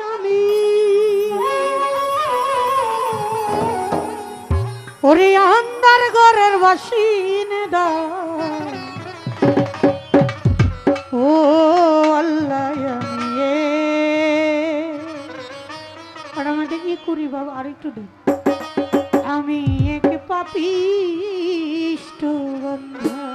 স্বামী। ওরে আন্দার ঘরের বাসিনে দা ও আল্লাহ কি করি বাবা, আর একটু দিন আমি এক পাপিষ্ট বন্ধা।